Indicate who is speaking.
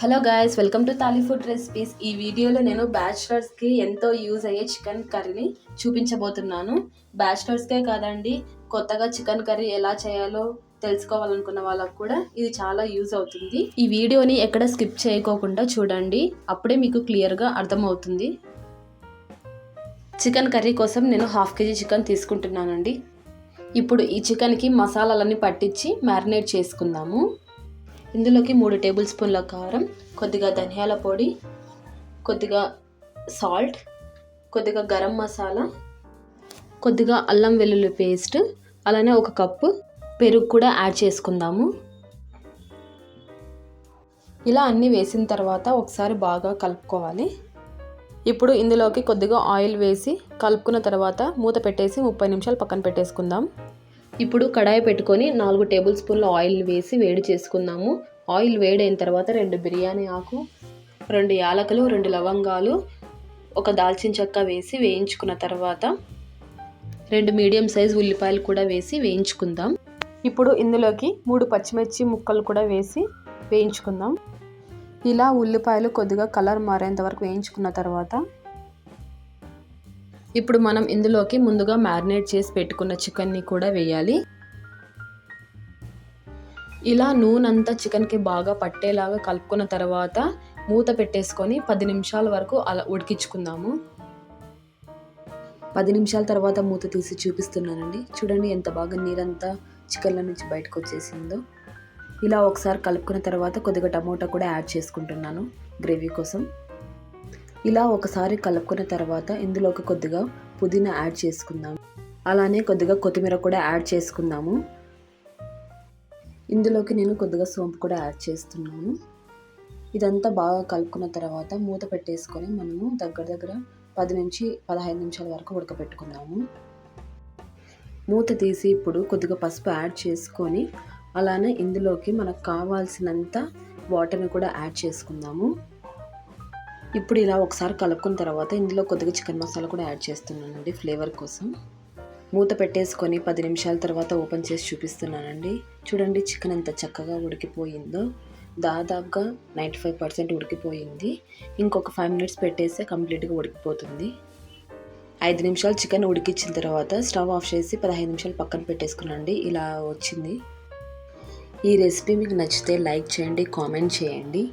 Speaker 1: Hello guys welcome to Thali food recipes ఈ వీడియోలో నేను బ్యాచిలర్స్కి ఎంతో యూజ్ అయ్యే చికెన్ కర్రీని చూపించబోతున్నాను. బ్యాచిలర్స్కే కాదండి కొత్తగా చికెన్ కర్రీ ఎలా చేయాలో తెలుసుకోవాలనుకున్న వాళ్ళకు కూడా ఇది చాలా యూజ్ అవుతుంది. ఈ వీడియోని ఎక్కడ స్కిప్ చేయకోకుండా చూడండి అప్పుడే మీకు క్లియర్గా అర్థమవుతుంది. చికెన్ కర్రీ కోసం నేను హాఫ్ కేజీ చికెన్ తీసుకుంటున్నానండి. ఇప్పుడు ఈ చికెన్కి మసాలాలన్నీ పట్టించి మ్యారినేట్ చేసుకుందాము. ఇందులోకి మూడు టేబుల్ స్పూన్ల కారం కొద్దిగా ధనియాల పొడి కొద్దిగా సాల్ట్ కొద్దిగా గరం మసాలా కొద్దిగా అల్లం వెల్లుల్లి పేస్ట్ అలానే ఒక కప్పు పెరుగు కూడా యాడ్ చేసుకుందాము. ఇలా అన్నీ వేసిన తర్వాత ఒకసారి బాగా కలుపుకోవాలి. ఇప్పుడు ఇందులోకి కొద్దిగా ఆయిల్ వేసి కలుపుకున్న తర్వాత మూత పెట్టేసి ముప్పై నిమిషాలు పక్కన పెట్టేసుకుందాం. ఇప్పుడు కడాయి పెట్టుకొని నాలుగు టేబుల్ స్పూన్ల ఆయిల్ వేసి వేడి చేసుకుందాము. ఆయిల్ వేడైన తర్వాత రెండు బిర్యానీ ఆకు రెండు యాలకులు రెండు లవంగాలు ఒక దాల్చిన చెక్క వేసి వేయించుకున్న తర్వాత రెండు మీడియం సైజ్ ఉల్లిపాయలు కూడా వేసి వేయించుకుందాం. ఇప్పుడు ఇందులోకి మూడు పచ్చిమిర్చి ముక్కలు కూడా వేసి వేయించుకుందాం. ఇలా ఉల్లిపాయలు కొద్దిగా కలర్ మారేంత వరకు వేయించుకున్న తర్వాత ఇప్పుడు మనం ఇందులోకి ముందుగా మ్యారినేట్ చేసి పెట్టుకున్న చికెన్ని కూడా వేయాలి. ఇలా నూనె అంతా చికెన్కి బాగా పట్టేలాగా కలుపుకున్న తర్వాత మూత పెట్టేసుకొని పది నిమిషాల వరకు అలా ఉడికించుకుందాము. పది నిమిషాల తర్వాత మూత తీసి చూపిస్తున్నానండి. చూడండి ఎంత బాగా నీరంతా చికెన్ల నుంచి బయటకు వచ్చేసిందో. ఇలా ఒకసారి కలుపుకున్న తర్వాత కొద్దిగా టమోటా కూడా యాడ్ చేసుకుంటున్నాను గ్రేవీ కోసం. ఇలా ఒకసారి కలుపుకున్న తర్వాత ఇందులోకి కొద్దిగా పుదీనా యాడ్ చేసుకుందాం. అలానే కొద్దిగా కొత్తిమీర కూడా యాడ్ చేసుకుందాము. ఇందులోకి నేను కొద్దిగా సోంపు కూడా యాడ్ చేస్తున్నాను. ఇదంతా బాగా కలుపుకున్న తర్వాత మూత పెట్టేసుకొని మనము దగ్గర దగ్గర పది నుంచి పదహైదు నిమిషాల వరకు ఉడకపెట్టుకుందాము మూత తీసి ఇప్పుడు కొద్దిగా పసుపు యాడ్ చేసుకొని అలానే ఇందులోకి మనకు కావాల్సినంత వాటర్ని కూడా యాడ్ చేసుకుందాము. ఇప్పుడు ఇలా ఒకసారి కలుపుకున్న తర్వాత ఇందులో కొద్దిగా చికెన్ మసాలా కూడా యాడ్ చేస్తున్నానండి ఫ్లేవర్ కోసం. మూత పెట్టేసుకొని పది నిమిషాల తర్వాత ఓపెన్ చేసి చూపిస్తున్నానండి. చూడండి చికెన్ ఎంత చక్కగా ఉడికిపోయిందో. దాదాపుగా నైంటీ ఫైవ్ పర్సెంట్ ఉడికిపోయింది. ఇంకొక ఫైవ్ మినిట్స్ పెట్టేస్తే కంప్లీట్గా ఉడికిపోతుంది. ఐదు నిమిషాలు చికెన్ ఉడికించిన తర్వాత స్టవ్ ఆఫ్ చేసి పదహైదు నిమిషాలు పక్కన పెట్టేసుకునండి. ఇలా వచ్చింది. ఈ రెసిపీ మీకు నచ్చితే లైక్ చేయండి కామెంట్ చేయండి.